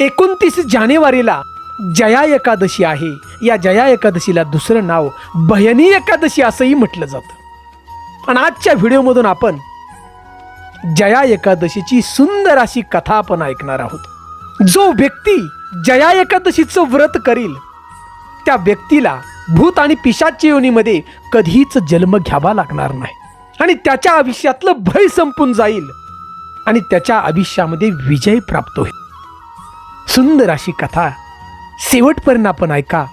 एकोणतीस जानेवारीला जया एकादशी आहे. या जया एकादशीला दुसरं नाव भयनी एकादशी असंही म्हटलं जातं. आणि आजच्या व्हिडिओमधून आपण जया एकादशीची सुंदर अशी कथा आपण ऐकणार आहोत. जो व्यक्ती जया एकादशीचं व्रत करील त्या व्यक्तीला भूत आणि पिशाच्या योनीमध्ये कधीच जन्म घ्यावा लागणार नाही. आणि त्याच्या आयुष्यातलं भय संपून जाईल आणि त्याच्या आयुष्यामध्ये विजय प्राप्त होईल. सुंदर अशी कथा शेवटपर्यंत आपण ऐका.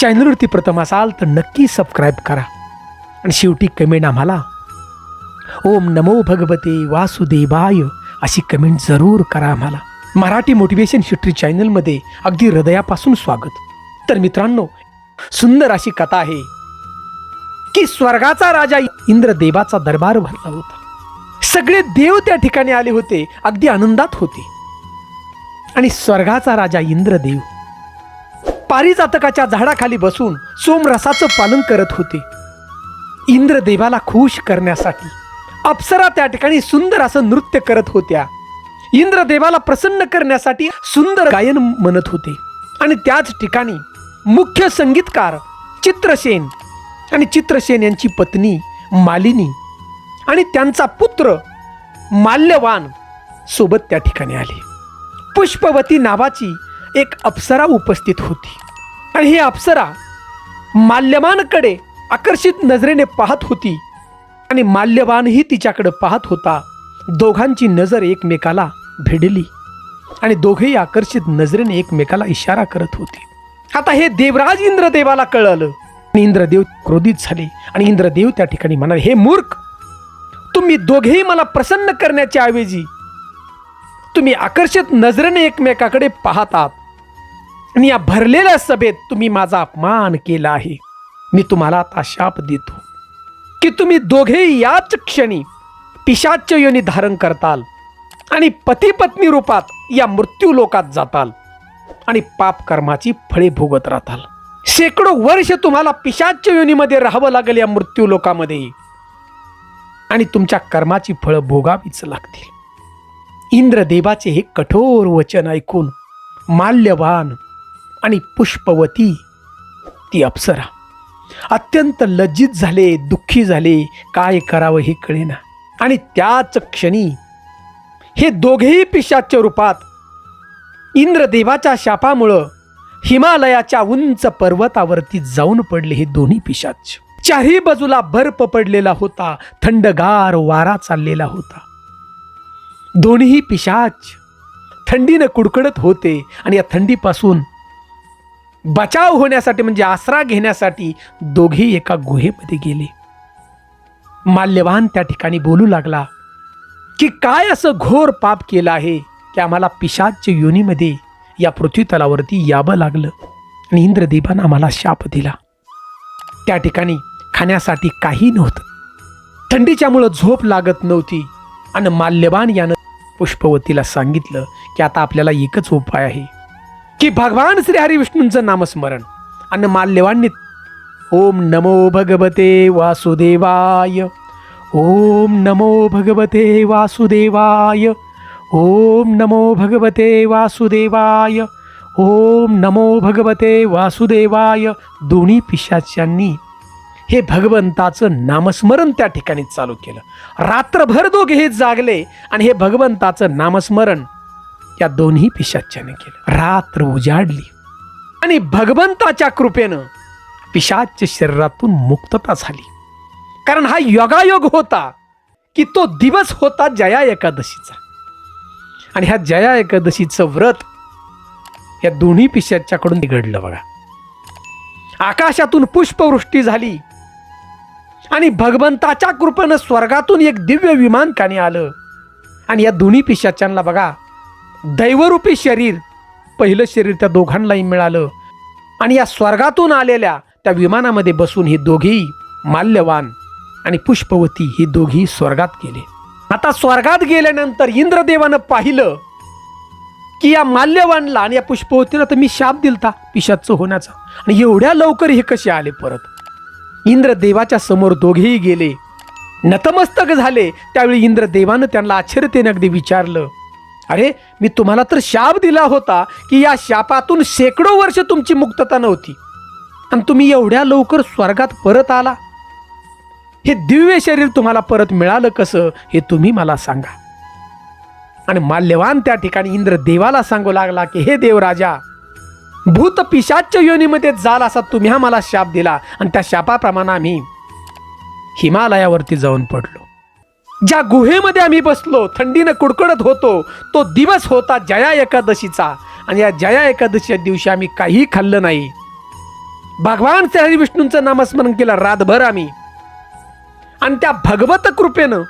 चॅनलवरती प्रथम असाल तर नक्की सबस्क्राईब करा आणि शेवटी कमेंट आम्हाला. ओम नमो भगवते वासुदेवाय अशी कमेंट जरूर करा आम्हाला. मराठी मोटिवेशन हिस्ट्री चॅनलमध्ये अगदी हृदयापासून स्वागत. तर मित्रांनो सुंदर अशी कथा आहे की स्वर्गाचा राजा इंद्रदेवाचा दरबार भरला होता. सगळे देव त्या ठिकाणी आले होते अगदी आनंदात होते. आणि स्वर्गाचा राजा इंद्रदेव. पारिजातकाच्या झाडाखाली बसून सोमरसाचं पालन करत होते. इंद्रदेवाला खुश करण्यासाठी अप्सरा त्या ठिकाणी सुंदर असं नृत्य करत होत्या. इंद्रदेवाला प्रसन्न करण्यासाठी सुंदर गायन म्हणत होते. आणि त्याच ठिकाणी मुख्य संगीतकार चित्रसेन आणि चित्रसेन यांची पत्नी मालिनी आणि त्यांचा पुत्र माल्यवान सोबत त्या ठिकाणी आले. पुष्पवती नावाची एक अप्सरा उपस्थित होती. आणि ही अप्सरा माल्यवानकडे आकर्षित नजरेने पाहत होती. आणि माल्यवानही तिच्याकडे पाहत होता. दोघांची नजर एकमेकाला भिडली. आणि दोघेही आकर्षित नजरेने एकमेकाला इशारा करत होते. आता हे देवराज इंद्रदेवाला कळलं. आणि इंद्रदेव क्रोधित झाले. आणि इंद्रदेव त्या ठिकाणी म्हणाले हे मूर्ख! तुम्ही दोघेही मला प्रसन्न करण्याच्या ऐवजी तुम्ही आकर्षित नजरेने एकमेकाकडे पाहतात. आणि या भरलेल्या सभेत तुम्ही माझा अपमान केला आहे. मी तुम्हाला आता शाप देतो. की तुम्ही दोघेही याच क्षणी पिशाच्य योनी धारण करताल आणि पती पत्नी रूपात या मृत्यू लोकात जाताल आणि पाप कर्माची फळे भोगत राहताल. शेकडो वर्ष तुम्हाला पिशाच्य योनीमध्ये राहावं लागेल या मृत्यू लोकामध्ये आणि तुमच्या कर्माची फळं भोगावीच लागतील. इंद्रदेवाचे हे कठोर वचन ऐकून माल्यवान आणि पुष्पवती ती अप्सरा. अत्यंत लज्जित झाले दुःखी झाले काय करावं हे कळेना. आणि त्याच क्षणी हे दोघेही पिशाच्या रूपात इंद्रदेवाच्या शापामुळं हिमालयाच्या उंच पर्वतावरती जाऊन पडले हे दोन्ही पिशाच. चारही बाजूला बर्फ पडलेला होता थंडगार वारा चाललेला होता. दोन्ही पिशाच. थंडीनं कुडकडत होते आणि या थंडीपासून बचाव होण्यासाठी म्हणजे आसरा घेण्यासाठी दोघेही एका गुहेमध्ये गेले. माल्यवान त्या ठिकाणी बोलू लागला की काय असं घोर पाप केलं आहे की आम्हाला पिशाच्या योनीमध्ये या पृथ्वीतलावरती यावं लागलं? आणि इंद्रदेवानं आम्हाला शाप दिला. त्या ठिकाणी खाण्यासाठी काही नव्हतं. थंडीच्यामुळं झोप लागत नव्हती आणि माल्यवान यानं पुष्पवतीला सांगितलं की आता आपल्याला एकच उपाय आहे. की भगवान श्री हरिविष्णूंचं नामस्मरण. आणि माल्यवांनी ओम नमो भगवते वासुदेवाय. ओम नमो भगवते वासुदेवाय. ओम नमो भगवते वासुदेवाय. ओम नमो भगवते वासुदेवाय. दोन्ही पिशाच्यांनी हे भगवंताचं नामस्मरण त्या ठिकाणी चालू केलं. रात्रभर दोघे हे जागले आणि हे भगवंताचं नामस्मरण या दोन्ही पिशाच्याने केलं. रात्र उजाडली. आणि भगवंताच्या कृपेनं पिशाच्या शरीरातून मुक्तता झाली. कारण हा योगायोग होता की तो दिवस होता जया एकादशीचा. आणि ह्या जया एकादशीचं व्रत या दोन्ही पिशाच्याकडून निघडलं बघा. आकाशातून पुष्पवृष्टी झाली. आणि भगवंताच्या कृपेनं स्वर्गातून एक दिव्य विमान कानी आलं. आणि या दोन्ही पिशाच्यांना बघा दैवरूपी शरीर पहिलं शरीर त्या दोघांनाही मिळालं. आणि या स्वर्गातून आलेल्या त्या विमानामध्ये बसून ही दोघी माल्यवान आणि पुष्पवती ही दोघी स्वर्गात गेले. आता स्वर्गात गेल्यानंतर इंद्रदेवानं पाहिलं की या माल्यवानला आणि या पुष्पवतीला तर मी शाप दिलता पिशाचं होण्याचा. आणि एवढ्या लवकर हे कसे आले परत? इंद्रदेवाच्या समोर दोघेही गेले. नतमस्तक झाले. त्यावेळी इंद्रदेवानं त्यांना आश्चर्यतेने अगदी विचारलं अरे मी तुम्हाला तर शाप दिला होता की या शापातून शेकडो वर्ष तुमची मुक्तता नव्हती. आणि तुम्ही एवढ्या लवकर स्वर्गात परत आला? हे दिव्य शरीर तुम्हाला परत मिळालं कसं हे तुम्ही मला सांगा. आणि माल्यवान त्या ठिकाणी इंद्र देवाला सांगू लागला की हे देवराजा भूत पिशाच्या योनीमध्ये जाल असा तुम्ही हा मला शाप दिला. आणि त्या शापाप्रमाणे आम्ही हिमालयावरती जाऊन पडलो. ज्या गुहेमध्ये आम्ही बसलो थंडीनं कुडकडत होतो तो दिवस होता जया एकादशीचा. आणि या जया एकादशीच्या दिवशी आम्ही काही खाल्लं नाही. भगवान श्री विष्णूंचं नामस्मरण केलं रातभर आम्ही. आणि त्या भगवत कृपेनं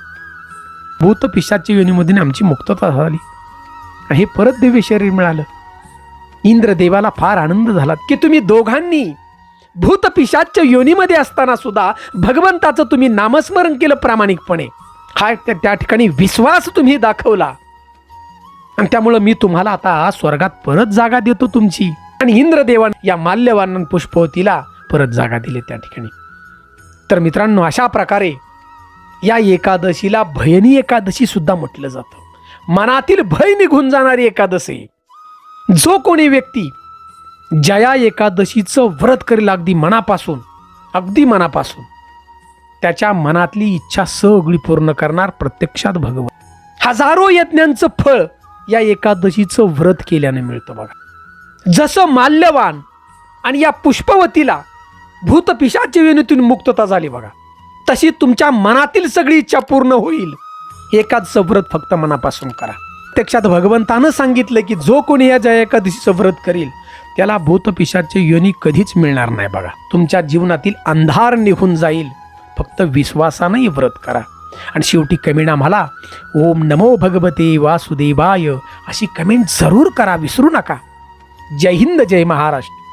भूत पिशाच्या योनीमधून आमची मुक्तता झाली. आणि हे परत दिव्य शरीर मिळालं. इंद्रदेवाला फार आनंद झाला की तुम्ही दोघांनी भूत पिशाच्या योनीमध्ये असताना सुद्धा भगवंताचं तुम्ही नामस्मरण केलं प्रामाणिकपणे. हा त्या त्या ठिकाणी विश्वास तुम्ही दाखवला. आणि त्यामुळं मी तुम्हाला आता स्वर्गात परत जागा देतो तुमची. आणि इंद्रदेवान या माल्यवान पुष्पवतीला परत जागा दिली त्या ठिकाणी. तर मित्रांनो अशा प्रकारे या एकादशीला भयनी एकादशी सुद्धा म्हटलं जातं. मनातील भय निघून जाणारी एकादशी. जो कोणी व्यक्ती जया एकादशीचं व्रत करेल अगदी मनापासून अगदी मनापासून त्याच्या मनातली इच्छा सगळी पूर्ण करणार प्रत्यक्षात भगवान हजारो यज्ञांचं फळ या एकादशीचं व्रत केल्याने मिळतं बघा. जसं माल्यवान आणि या पुष्पवतीला भूतपिशाच्या वेणीतून मुक्तता झाली बघा. तशी तुमच्या मनातील सगळी इच्छा पूर्ण होईल. एकाच व्रत फक्त मनापासून करा. प्रत्यक्षात भगवंतानं सांगितलं की जो कोणी या जया एकादशीचं व्रत करील त्याला भूतपिशाचे योनी कधीच मिळणार नाही बघा. तुमच्या जीवनातील अंधार निघून जाईल. फक्त विश्वासानंही व्रत करा. आणि शेवटी कमेंट आम्हाला ओम नमो भगवते वासुदेवाय अशी कमेंट जरूर करा विसरू नका. जय हिंद जय महाराष्ट्र.